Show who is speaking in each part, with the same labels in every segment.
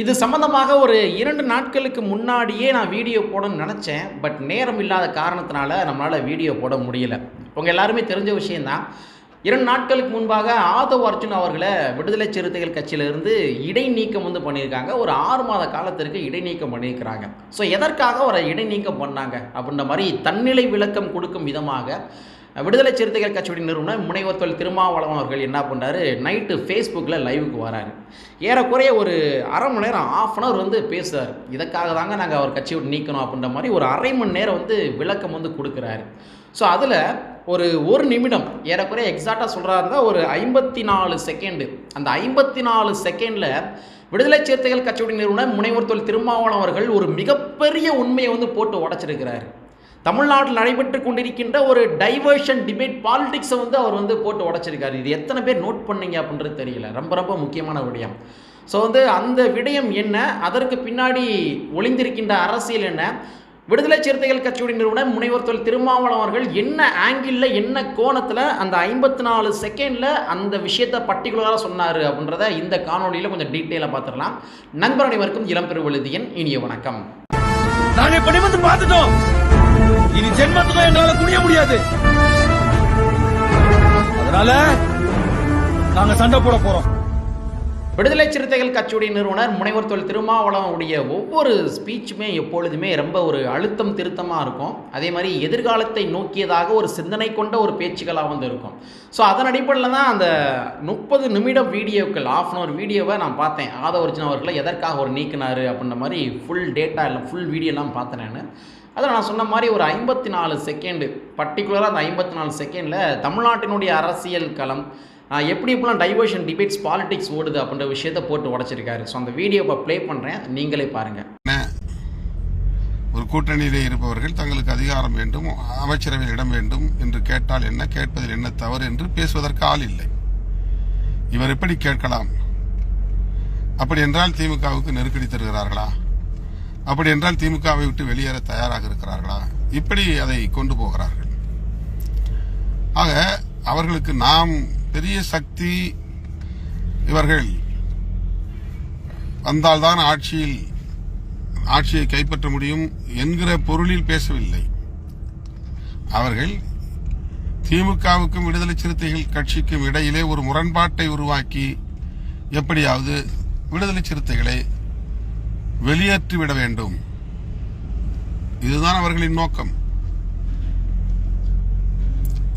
Speaker 1: இது சம்மந்தமாக ஒரு இரண்டு நாட்களுக்கு முன்னாடியே நான் வீடியோ போடணும்னு நினச்சேன். பட் நேரம் இல்லாத காரணத்தினால நம்மளால் வீடியோ போட முடியல. உங்கள் எல்லாருமே தெரிஞ்ச விஷயந்தான் இரண்டு நாட்களுக்கு முன்பாக ஆதவ் அர்ஜுன் அவர்களை விடுதலை சிறுத்தைகள் கட்சியிலிருந்து இடைநீக்கம் வந்து பண்ணியிருக்காங்க. ஒரு ஆறு மாத காலத்திற்கு இடைநீக்கம் பண்ணியிருக்கிறாங்க. ஸோ எதற்காக அவரை இடைநீக்கம் பண்ணாங்க? அப்படின்ற மாதிரி தன்னிலை விளக்கம் கொடுக்கும் விதமாக விடுதலை சிறுத்தைகள் கட்சியுடைய நிறுவனர் முனைவர் தொல் திருமாவளவன் அவர்கள் என்ன பண்ணுறாரு நைட்டு ஃபேஸ்புக்கில் லைவுக்கு வராரு. ஏறக்குறைய ஒரு அரை மணி நேரம் ஆஃப் அன் அவர் வந்து பேசுகிறார் இதுக்காக தாங்க நாங்கள் அவர் கட்சியை விட்டு நீக்கணும் அப்படின்ற மாதிரி ஒரு அரை மணி நேரம் வந்து விளக்கம் வந்து கொடுக்குறாரு. ஸோ அதில் ஒரு ஒரு நிமிடம் ஏறக்குறைய எக்ஸாக்டாக சொல்கிறாருந்தா ஒரு ஐம்பத்தி நாலு செகண்டு அந்த ஐம்பத்தி நாலு செகண்டில் விடுதலை சிறுத்தைகள் கட்சியுடைய நிறுவனர் முனைவர் தொல் திருமாவளவன் அவர்கள் ஒரு மிகப்பெரிய உண்மையை வந்து போட்டு உடச்சிருக்கிறாரு. தமிழ்நாட்டில் நடைபெற்று கொண்டிருக்கின்ற ஒரு டைவர்ஷன் டிபேட் பாலிடிக்ஸை வந்து அவர் வந்து போட்டு உடச்சிருக்காரு. இது எத்தனை பேர் நோட் பண்ணீங்க அப்படின்றது தெரியல. ரொம்ப ரொம்ப முக்கியமான விடயம். ஸோ வந்து அந்த விடயம் என்ன? அதற்கு பின்னாடி ஒளிந்திருக்கின்ற அரசியல் என்ன? விடுதலை சிறுத்தைகள் கட்சியுடைய நிறுவனர் முனைவர் தொல் திருமாவளவன் அவர்கள் என்ன ஆங்கிளில் என்ன கோணத்தில் அந்த ஐம்பத்தி நாலு செகண்டில் அந்த விஷயத்தை பர்டிகுலராக சொன்னார் அப்படின்றத இந்த காணொலியில் கொஞ்சம் டீட்டெயிலாக பார்த்துடலாம். நண்பர் அனைவருக்கும் இளம் பெருவழுதியன் இனிய வணக்கம்.
Speaker 2: நாங்க இப்ப பார்த்துட்டோம். இனி ஜென்மத்துக்கும் எங்களால குனிய முடியாது. அதனால நாங்க சண்டை போட போறோம்.
Speaker 1: விடுதலை சிறுத்தைகள் கட்சியுடைய நிறுவனர் முனைவர் தொழில் திருமாவளவனுடைய ஒவ்வொரு ஸ்பீச்சுமே எப்பொழுதுமே ரொம்ப ஒரு அழுத்தம் திருத்தமாக இருக்கும். அதே மாதிரி எதிர்காலத்தை நோக்கியதாக ஒரு சிந்தனை கொண்ட ஒரு பேச்சுக்களாக வந்து இருக்கும். ஸோ அதன் அடிப்படையில் தான் அந்த முப்பது நிமிடம் வீடியோக்கள் ஆஃப் அன் அவர் வீடியோவை நான் பார்த்தேன். ஆதவர்ஜன் அவர்களை எதற்காக ஒரு நீக்கினார் அப்படின்ற மாதிரி ஃபுல் டேட்டா இல்லை ஃபுல் வீடியோலாம் பார்த்தேன் நான். அதில் நான் சொன்ன மாதிரி ஒரு ஐம்பத்தி நாலு செகண்டு பர்டிகுலராக அந்த ஐம்பத்தி நாலு செகண்டில் தமிழ்நாட்டினுடைய அரசியல் களம் எப்படி எப்படிலாம் டைவர்ஷன் டிபேட்ஸ் பாலிடிக்ஸ் ஓடுது அப்படின்ற விஷயத்த போட்டு உடச்சிருக்காரு. ஸோ அந்த வீடியோவை ப்ளே பண்ணுறேன் நீங்களே பாருங்கள்
Speaker 3: ஒரு கூட்டணியில் இருப்பவர்கள் தங்களுக்கு அதிகாரம் வேண்டும் அமைச்சரவையில் இடம் வேண்டும் என்று கேட்டால் என்ன கேட்பதில் என்ன தவறு என்று பேசுவதற்கு ஆள் இல்லை. இவர் எப்படி கேட்கலாம்? அப்படி என்றால் திமுகவுக்கு நெருக்கடி தருகிறார்களா? அப்படி என்றால் திமுகவை விட்டு வெளியேற தயாராக இருக்கிறார்களா? இப்படி அதை கொண்டு போகிறார்கள். ஆக அவர்களுக்கு நாம் பெரிய சக்தி இவர்கள் வந்தால்தான் ஆட்சியில் ஆட்சியை கைப்பற்ற முடியும் என்கிற பொருளில் பேசவில்லை. அவர்கள் திமுகவுக்கும் விடுதலை சிறுத்தைகள் கட்சிக்கும் இடையிலே ஒரு முரண்பாட்டை உருவாக்கி எப்படியாவது விடுதலை சிறுத்தைகளை வெளியேற்றிவிட வேண்டும். இதுதான் அவர்களின் நோக்கம்.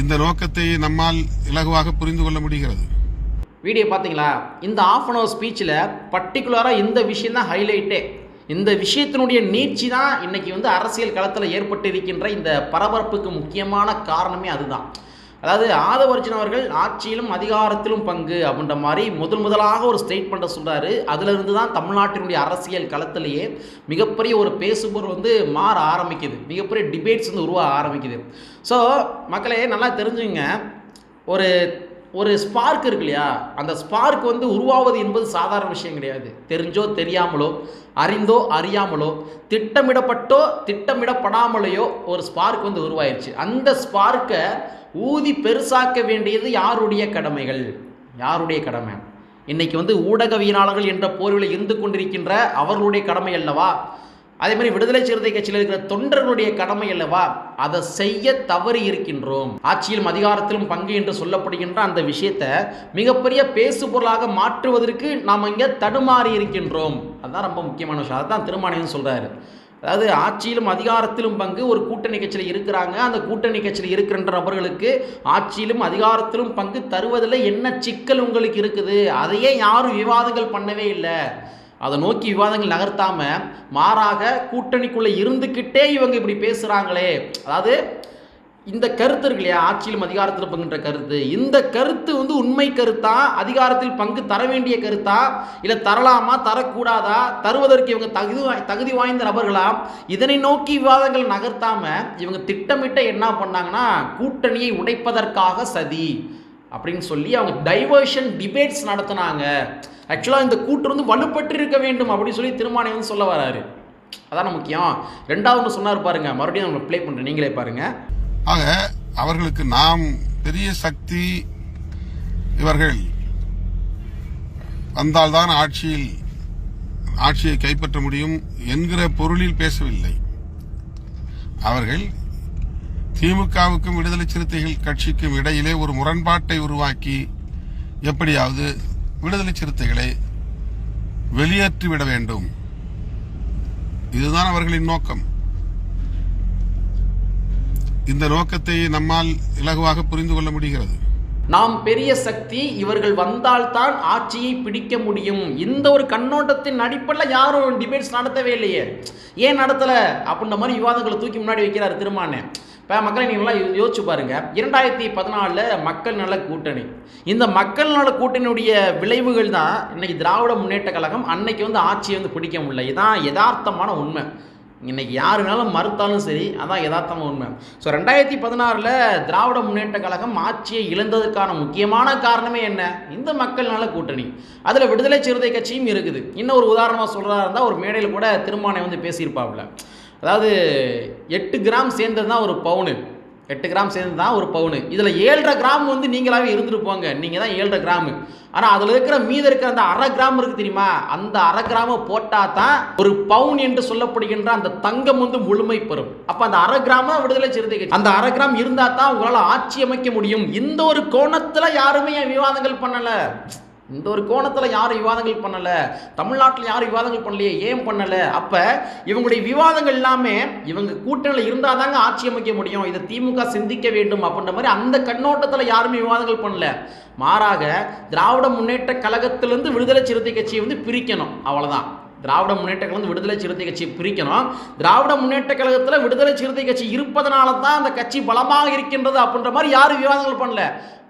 Speaker 3: இந்த நோக்கத்தை நம்மால் இலகுவாக புரிந்து கொள்ள முடிகிறது.
Speaker 1: வீடியோ பார்த்தீங்களா? இந்த ஆஃப் அன் ஹவர் ஸ்பீச்சில் பர்டிகுலராக இந்த விஷயம் தான் ஹைலைட்டே இந்த விஷயத்தினுடைய நீட்சி தான் இன்னைக்கு வந்து அரசியல் களத்தில் ஏற்பட்டிருக்கின்ற இந்த பரபரப்புக்கு முக்கியமான காரணமே அதுதான். அதாவது ஆதவர்ஜன் அவர்கள் ஆட்சியிலும் அதிகாரத்திலும் பங்கு அப்படின்ற மாதிரி முதல் முதலாக ஒரு ஸ்டேட்மெண்ட்டை சொல்கிறாரு அதிலிருந்து தான் தமிழ்நாட்டினுடைய அரசியல் களத்திலேயே மிகப்பெரிய ஒரு பேசுபொருள் வந்து மாற ஆரம்பிக்குது. மிகப்பெரிய டிபேட்ஸ் வந்து உருவாக ஆரம்பிக்குது. ஸோ மக்களே நல்லா தெரிஞ்சுங்க ஒரு ஒரு ஸ்பார்க் இருக்கு இல்லையா? அந்த ஸ்பார்க் வந்து உருவாவது என்பது சாதாரண விஷயம் கிடையாது. தெரிஞ்சோ தெரியாமலோ அறிந்தோ அறியாமலோ திட்டமிடப்பட்டோ திட்டமிடப்படாமலேயோ ஒரு ஸ்பார்க் வந்து உருவாயிருச்சு. அந்த ஸ்பார்க்கை ஊதி பெருசாக்க வேண்டியது யாருடைய கடமைகள்? யாருடைய கடமை? இன்னைக்கு வந்து ஊடகவியலாளர்கள் என்ற போர்வில் இருந்து கொண்டிருக்கின்ற அவர்களுடைய கடமை அல்லவா? அதே மாதிரி விடுதலை சிறுத்தை கட்சியில் இருக்கிற தொண்டர்களுடைய கடமை அல்லவா? அதை செய்ய தவறி இருக்கின்றோம். ஆட்சியிலும் அதிகாரத்திலும் பங்கு என்று சொல்லப்படுகின்ற அந்த விஷயத்தை மிகப்பெரிய பேசு பொருளாக மாற்றுவதற்கு நாம் இங்கே தடுமாறி இருக்கின்றோம். அதுதான் ரொம்ப முக்கியமான விஷயம். அதுதான் திருமானியம் சொல்கிறாரு அதாவது ஆட்சியிலும் அதிகாரத்திலும் பங்கு ஒரு கூட்டணி கட்சியில் இருக்கிறாங்க. அந்த கூட்டணி கட்சியில் இருக்கின்ற நபர்களுக்கு ஆட்சியிலும் அதிகாரத்திலும் பங்கு தருவதில் என்ன சிக்கல் உங்களுக்கு இருக்குது? அதையே யாரும் விவாதங்கள் பண்ணவே இல்லை. அதை நோக்கி விவாதங்கள் நகர்த்தாமல் மாறாக கூட்டணிக்குள்ளே இருந்துக்கிட்டே இவங்க இப்படி பேசுகிறாங்களே அதாவது இந்த கருத்து இருக்கு இல்லையா? ஆட்சியிலும் அதிகாரத்தில் பங்குன்ற கருத்து. இந்த கருத்து வந்து உண்மை கருத்தா? அதிகாரத்தில் பங்கு தர வேண்டிய கருத்தா? இல்லை தரலாமா? தரக்கூடாதா? தருவதற்கு இவங்க தகுதி வாய்- தகுதி வாய்ந்த நபர்களா? இதனை நோக்கி விவாதங்கள் நகர்த்தாம இவங்க திட்டமிட்ட என்ன பண்ணாங்கன்னா கூட்டணியை உடைப்பதற்காக சதி அப்படின்னு சொல்லி அவங்க டைவர்ஷன் டிபேட்ஸ் நடத்தினாங்க. ஆக்சுவலாக இந்த கூட்டு வந்து வலுப்பட்டு இருக்க வேண்டும் அப்படின்னு சொல்லி திருமானை வந்து சொல்ல வராரு. அதான முக்கியம். ரெண்டாவது ஒன்று சொன்னார் பாருங்க. மறுபடியும் நம்ம ப்ளே பண்ணுறேன் நீங்களே பாருங்கள்
Speaker 3: ஆக அவர்களுக்கு நாம் பெரிய சக்தி இவர்கள் வந்தால்தான் ஆட்சியில் ஆட்சியை கைப்பற்ற முடியும் என்கிற பொருளில் பேசவில்லை. அவர்கள் திமுகவுக்கும் விடுதலை சிறுத்தைகள் கட்சிக்கும் இடையிலே ஒரு முரண்பாட்டை உருவாக்கி எப்படியாவது விடுதலை சிறுத்தைகளை வெளியேற்றிவிட வேண்டும். இதுதான் அவர்களின் நோக்கம். இந்த நோக்கத்தை நம்மால் இலகுவாக புரிந்து கொள்ள முடிகிறது.
Speaker 1: நாம் பெரிய சக்தி இவர்கள் வந்தால்தான் ஆட்சியை பிடிக்க முடியும். இந்த ஒரு கண்ணோட்டத்தின் அடிப்படையில் யாரும் டிபேட்ஸ் நடத்தவே இல்லையே. ஏன் நடத்தலை? அப்படின்ற மாதிரி விவாதங்களை தூக்கி முன்னாடி வைக்கிறார் திருமானே. இப்போ மக்களை நீங்களாம் யோசிச்சு பாருங்க. இரண்டாயிரத்தி பதினாலில் மக்கள் நல கூட்டணி. இந்த மக்கள் நல கூட்டணியுடைய விளைவுகள் தான் இன்னைக்கு திராவிட முன்னேற்ற கழகம் அன்னைக்கு வந்து ஆட்சியை வந்து பிடிக்க முடியல. இதான் யதார்த்தமான உண்மை. இன்னைக்கு யாருனாலும் மறுத்தாலும் சரி அதான் யதார்த்தமாக உண்மை. ஸோ ரெண்டாயிரத்தி பதினாறில் திராவிட முன்னேற்ற கழகம் ஆட்சியை இழந்ததுக்கான முக்கியமான காரணமே என்ன? இந்த மக்கள் நல கூட்டணி. அதில் விடுதலை சிறுத்தை கட்சியும் இருக்குது. இன்னும் ஒரு உதாரணமாக சொல்கிறதா இருந்தால் ஒரு மேடையில் கூட திருமானை வந்து பேசியிருப்பாப்புல. அதாவது எட்டு கிராம் சேர்ந்தது தான் ஒரு பவுனு. எட்டு கிராம் சேர்ந்து தான் ஒரு பவுனு. இதில் ஏழரை கிராம் வந்து நீங்களாகவே இருந்துட்டு போங்க. நீங்கள் தான் ஏழரை கிராமு. ஆனால் அதில் இருக்கிற மீத இருக்கிற அந்த அரை கிராம் இருக்குது தெரியுமா? அந்த அரை கிராமை போட்டால் தான் ஒரு பவுன் என்று சொல்லப்படுகின்ற அந்த தங்கம் வந்து முழுமை பெறும். அப்போ அந்த அரை கிராம விடுதலை சிறுத்தை கட்சி அந்த அரை கிராம் இருந்தால் தான் உங்களால் ஆட்சி அமைக்க முடியும். இந்த ஒரு கோணத்தில் யாருமே என் விவாதங்கள் பண்ணலை. இந்த ஒரு கோணத்தில் யாரும் விவாதங்கள் பண்ணலை. தமிழ்நாட்டில் யாரும் விவாதங்கள் பண்ணலையே ஏன் பண்ணலை? அப்போ இவங்களுடைய விவாதங்கள் எல்லாமே இவங்க கூட்டணியில் இருந்தால் தாங்க ஆட்சி அமைக்க முடியும். இதை திமுக சிந்திக்க வேண்டும் அப்படின்ற மாதிரி அந்த கண்ணோட்டத்தில் யாருமே விவாதங்கள் பண்ணல. மாறாக திராவிட முன்னேற்ற கழகத்திலிருந்து விடுதலை சிறுத்தை கட்சியை வந்து பிரிக்கணும். அவ்வளோதான் திராவிட முன்னேற்ற கழகம் விடுதலை சிறுத்தை கட்சியை பிரிக்கணும். திராவிட முன்னேற்ற கழகத்தில் விடுதலை சிறுத்தை கட்சி இருப்பதனால தான் அந்த கட்சி பலமாக இருக்கின்றது அப்படின்ற மாதிரி யாரும் விவாதங்கள் பண்ணல.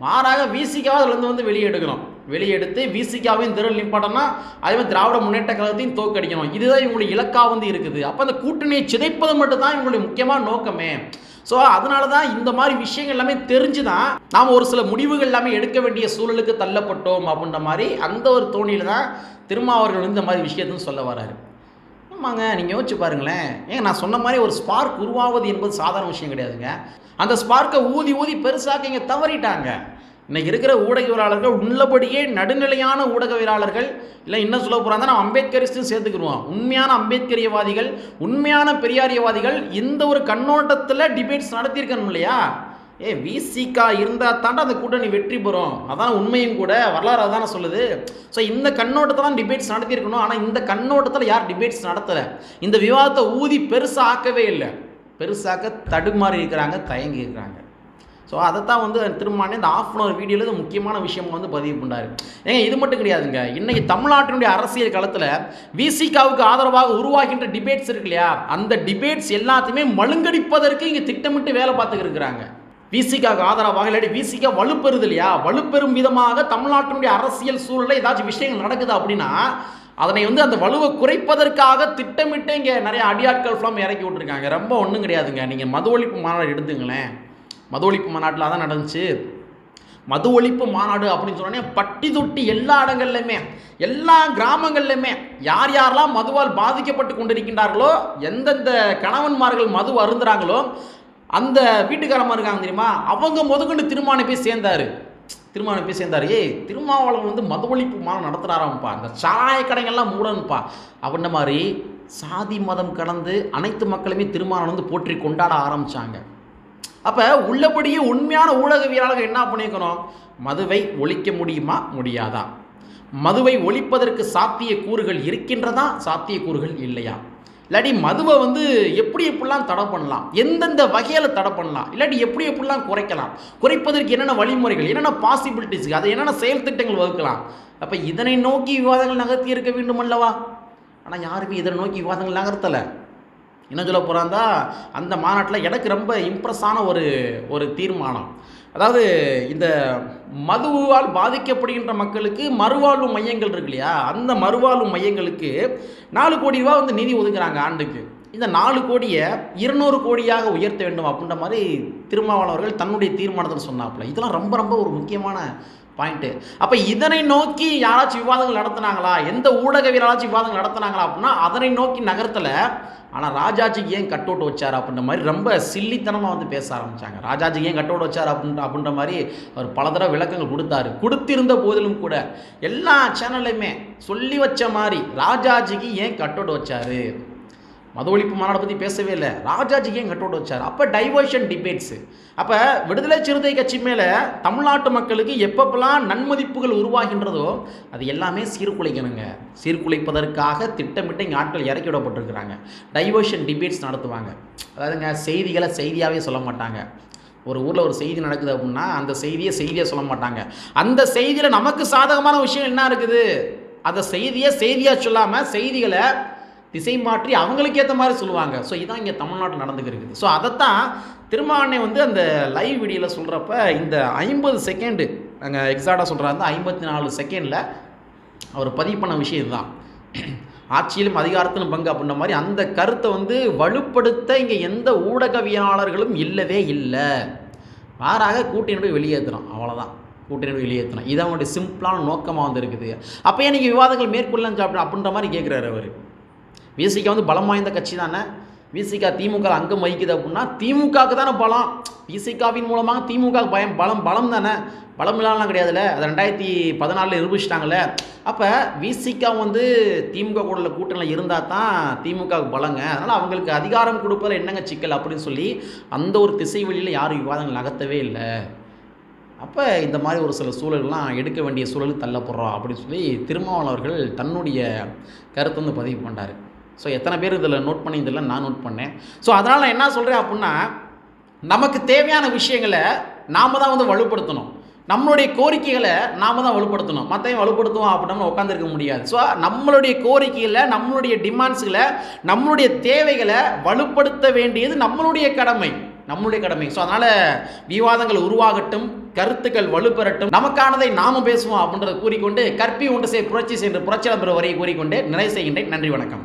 Speaker 1: மாறாக விசிகாவை அதுலேருந்து வந்து வெளியே எடுக்கணும் வெளியெடுத்து விசிகாவையும் திரள் நிப்பாட்டம்னா அதே மாதிரி திராவிட முன்னேற்ற கழகத்தையும் தோக்கடிக்கணும் இதுதான் இவங்களுடைய இலக்காக வந்து இருக்குது. அப்போ அந்த கூட்டணியை சிதைப்பது மட்டும்தான் இவங்களுடைய முக்கியமான நோக்கமே. ஸோ அதனால தான் இந்த மாதிரி விஷயங்கள் எல்லாமே தெரிஞ்சு தான் நாம் ஒரு சில முடிவுகள் எல்லாமே எடுக்க வேண்டிய சூழலுக்கு தள்ளப்பட்டோம் அப்படின்ற மாதிரி அந்த ஒரு தோணியில் தான் திருமாவர்கள் இந்த மாதிரி விஷயத்தையும் சொல்ல வராரு ஆமாங்க நீங்கள் யோசிச்சு பாருங்களேன். ஏங்க நான் சொன்ன மாதிரி ஒரு ஸ்பார்க் உருவாவது என்பது சாதாரண விஷயம் கிடையாதுங்க. அந்த ஸ்பார்க்கை ஊதி ஊதி பெருசாக்க இங்கே தவறிட்டாங்க. இன்னைக்கு இருக்கிற ஊடகவியலாளர்கள் உள்ளபடியே நடுநிலையான ஊடகவியலாளர்கள் இல்லை இன்னும் சொல்ல போகிறாங்க நம்ம அம்பேத்கரிஸ்டும் சேர்த்துக்கிடுவோம். உண்மையான அம்பேத்கரியவாதிகள் உண்மையான பெரியாரியவாதிகள் இந்த ஒரு கண்ணோட்டத்தில் டிபேட்ஸ் நடத்தியிருக்கணும் இல்லையா? ஏ விசிகா இருந்தால் தாண்டா அந்த கூட்டணி வெற்றி பெறும். அதான் உண்மையும் கூட வரலாறு அதான சொல்லுது. ஸோ இந்த கண்ணோட்டத்தை தான் டிபேட்ஸ் நடத்தியிருக்கணும். ஆனால் இந்த கண்ணோட்டத்தில் யார் டிபேட்ஸ் நடத்தலை? இந்த விவாதத்தை ஊதி பெருசாக ஆக்கவே இல்லை. பெருசாக்க தடுமாறி இருக்கிறாங்க தயங்கி இருக்கிறாங்க. ஸோ அதை தான் வந்து திருமானே இந்த ஆஃப் அன் அவர் வீடியோவில் இது முக்கியமான விஷயம் வந்து பதிவு பண்ணார் ஏங்க இது மட்டும் கிடையாதுங்க. இன்றைக்கி தமிழ்நாட்டினுடைய அரசியல் களத்தில் விசிகாவுக்கு ஆதரவாக உருவாகின்ற டிபேட்ஸ் இருக்கு இல்லையா? அந்த டிபேட்ஸ் எல்லாத்தையுமே மழுங்கடிப்பதற்கு இங்கே திட்டமிட்டு வேலை பார்த்துக்கிட்டு இருக்கிறாங்க. விசிகாவுக்கு ஆதரவாக இல்லாட்டி விசிகா வலுப்பெறுது இல்லையா? வலுப்பெறும் விதமாக தமிழ்நாட்டினுடைய அரசியல் சூழலில் ஏதாச்சும் விஷயங்கள் நடக்குது அப்படின்னா அதனை வந்து அந்த வலுவை குறைப்பதற்காக திட்டமிட்டு இங்கே நிறைய அடியாட்கள் ஃபுல்லாம் இறக்கி விட்டுருக்காங்க. ரொம்ப ஒன்றும் கிடையாதுங்க. நீங்கள் மது ஒழிப்பு மாநாடு எடுத்துங்களேன். மது ஒழிப்பு மாநாட்டில் தான் நடந்துச்சு. மது ஒழிப்பு மாநாடு அப்படின்னு சொன்னோடனே பட்டி தொட்டி எல்லா இடங்கள்லையுமே எல்லா கிராமங்கள்லையுமே யார் யாரெல்லாம் மதுவால் பாதிக்கப்பட்டு கொண்டிருக்கின்றார்களோ எந்தெந்த கணவன்மார்கள் மது அருந்துறாங்களோ அந்த வீட்டுக்காரமாக இருக்காங்க தெரியுமா? அவங்க முதற்கொண்டு திருமணம் போய் சேர்ந்தாரு. திருமணம் போய் சேர்ந்தார். ஏய் திருமாவளவன் வந்து மது ஒழிப்பு மாதம் நடத்துகிறாராம்ப்பா அந்த சாய கடைகள்லாம் மூடணும்ப்பா. அப்படின்ன மாதிரி சாதி மதம் கடந்து அனைத்து மக்களுமே திருமணம் வந்து போற்றி கொண்டாட ஆரம்பிச்சாங்க. அப்போ உள்ளபடியே உண்மையான ஊடகவியலாளர்கள் என்ன பண்ணியிருக்கணும் மதுவை ஒழிக்க முடியுமா? முடியாதா? மதுவை ஒழிப்பதற்கு சாத்திய கூறுகள் இருக்கின்றதா? சாத்திய கூறுகள் இல்லையா? இல்லாட்டி மதுவை வந்து எப்படி எப்படிலாம் தடை பண்ணலாம்? எந்தெந்த வகையில் தடை பண்ணலாம்? இல்லாட்டி எப்படி எப்படிலாம் குறைக்கலாம்? குறைப்பதற்கு என்னென்ன வழிமுறைகள்? என்னென்ன பாசிபிலிட்டிஸ் அது என்னென்ன செயல் திட்டங்கள் வகுக்கலாம்? அப்போ இதனை நோக்கி விவாதங்கள் நகர்த்தி இருக்க வேண்டும் அல்லவா ஆனால் யாருமே இதனை நோக்கி விவாதங்கள் நகர்த்தலை. என்ன சொல்ல போகிறாந்தா அந்த மாநாட்டில் எனக்கு ரொம்ப இம்ப்ரெஸ்ஸான ஒரு ஒரு தீர்மானம். அதாவது இந்த மதுவால் பாதிக்கப்படுகின்ற மக்களுக்கு மறுவாழ்வு மையங்கள் இருக்கு இல்லையா? அந்த மறுவாழ்வு மையங்களுக்கு நாலு கோடி ரூபா வந்து நிதி ஒதுக்குறாங்க ஆண்டுக்கு. இந்த நாலு கோடியை இருநூறு கோடியாக உயர்த்த வேண்டும் அப்படின்ற மாதிரி திருமாவளவர்கள் தன்னுடைய தீர்மானத்தில் சொன்னாப்புல. இதெல்லாம் ரொம்ப ரொம்ப ஒரு முக்கியமான பாயிண்ட்டு அப்போ இதனை நோக்கி யாராச்சும் விவாதங்கள் நடத்தினாங்களா? எந்த ஊடகவியலாச்சும் விவாதங்கள் நடத்துனாங்களா அப்படின்னா அதனை நோக்கி நகரத்தில். ஆனால் ராஜாஜிக்கு ஏன் கட் அவுட் வச்சார் அப்படின்ற மாதிரி ரொம்ப சில்லித்தனமாக வந்து பேச ஆரம்பித்தாங்க ராஜாஜிக்கு ஏன் கட் அவுட் வச்சார் அப்படின்ற அப்படின்ற மாதிரி அவர் பல தடவை விளக்கங்கள் கொடுத்தாரு. கொடுத்திருந்த போதிலும் கூட எல்லா சேனல்லையுமே சொல்லி வச்ச மாதிரி ராஜாஜிக்கு ஏன் கட் அவுட் மத ஒழிப்பு மாநாடை பற்றி பேசவே இல்லை. ராஜாஜிக்கு ஏன் கட் அவுட் வச்சார்? அப்போ டைவர்ஷன் டிபேட்ஸு அப்போ விடுதலை சிறுத்தை கட்சி மேலே தமிழ்நாட்டு மக்களுக்கு எப்பப்பெல்லாம் நன்மதிப்புகள் உருவாகின்றதோ அது எல்லாமே சீர்குலைக்கணுங்க. சீர்குலைப்பதற்காக திட்டமிட்டு இங்கே ஆட்கள் இறக்கி விடப்பட்டிருக்கிறாங்க. டைவர்ஷன் டிபேட்ஸ் நடத்துவாங்க. அதாவதுங்க செய்திகளை செய்தியாகவே சொல்ல மாட்டாங்க. ஒரு ஊரில் ஒரு செய்தி நடக்குது அப்படின்னா அந்த செய்தியை செய்தியாக சொல்ல மாட்டாங்க. அந்த செய்தியில் நமக்கு சாதகமான விஷயம் என்ன இருக்குது? அந்த செய்தியை செய்தியாக சொல்லாமல் செய்திகளை திசை மாற்றி அவங்களுக்கு ஏற்ற மாதிரி சொல்லுவாங்க. ஸோ இதான் இங்கே தமிழ்நாட்டில் நடந்துக்கிருக்குது ஸோ அதைத்தான் திருமாவண்ணே வந்து அந்த லைவ் வீடியோவில் சொல்கிறப்ப இந்த ஐம்பது செகண்டு நாங்கள் எக்ஸாக்டாக சொல்கிறாங்க ஐம்பத்தி நாலு செகண்டில் அவர் பதிவு பண்ண விஷயம் இதுதான். ஆட்சியிலும் அதிகாரத்திலும் பங்கு அப்படின்ற மாதிரி அந்த கருத்தை வந்து வலுப்படுத்த இங்கே எந்த ஊடகவியலாளர்களும் இல்லவே இல்லை. மாறாக கூட்டணியோட வெளியேற்றுறோம் அவ்வளோதான் கூட்டணியோட வெளியேற்றணும் இது அவங்களுடைய சிம்பிளான நோக்கமாக வந்து இருக்குது அப்போ ஏன் நீங்கள் விவாதங்கள் மேற்கொள்ளலாம் சாப்பிட அப்படின்ற மாதிரி கேட்குறாரு அவர். விசிகா வந்து பலம் வாய்ந்த கட்சி தானே? விசிகா திமுக அங்கம் வகிக்குது அப்படின்னா திமுகவுக்கு தானே பலம். விசிகாவின் மூலமாக திமுக பயம் பலம் பலம் தானே. பலம் இல்லாமலாம் கிடையாதுல்ல. அது ரெண்டாயிரத்தி பதினாலில் நிரூபிச்சிட்டாங்கல்ல. அப்போ விசிகா வந்து திமுக கூட கூட்டணியில் இருந்தால் தான் திமுகவுக்கு பலங்க. அதனால் அவங்களுக்கு அதிகாரம் கொடுப்பதில் என்னங்க சிக்கல் அப்படின்னு சொல்லி அந்த ஒரு திசை வழியில் யாரும் விவாதங்கள் நகர்த்தவே இல்லை. அப்போ இந்த மாதிரி ஒரு சில சூழல்கள்லாம் எடுக்க வேண்டிய சூழல் தள்ளப்படுறோம் அப்படின்னு சொல்லி திருமாவளவர்கள் தன்னுடைய கருத்தை வந்து பதிவு பண்ணார் ஸோ எத்தனை பேர் இதில் நோட் பண்ணி இதில் நான் நோட் பண்ணேன். ஸோ அதனால் நான் என்ன சொல்கிறேன் அப்படின்னா நமக்கு தேவையான விஷயங்களை நாம் தான் வந்து வலுப்படுத்தணும். நம்மளுடைய கோரிக்கைகளை நாம தான் வலுப்படுத்தணும். மற்றவங்க வலுப்படுத்துவோம் அப்படின்னு உட்காந்துருக்க முடியாது. ஸோ நம்மளுடைய கோரிக்கைகளை நம்மளுடைய டிமாண்ட்ஸுகளை நம்மளுடைய தேவைகளை வலுப்படுத்த வேண்டியது நம்மளுடைய கடமை. நம்மளுடைய கடமை. ஸோ அதனால் விவாதங்கள் உருவாகட்டும் கருத்துக்கள் வலுப்பெறட்டும் நமக்கானதை நாம பேசுவோம் அப்படின்றத கூறிக்கொண்டு கற்பி ஒன்று செய்ய புரட்சி சென்று புரட்சியாளர் வரையை கூறிக்கொண்டு நிறைவு செய்கின்றேன். நன்றி வணக்கம்.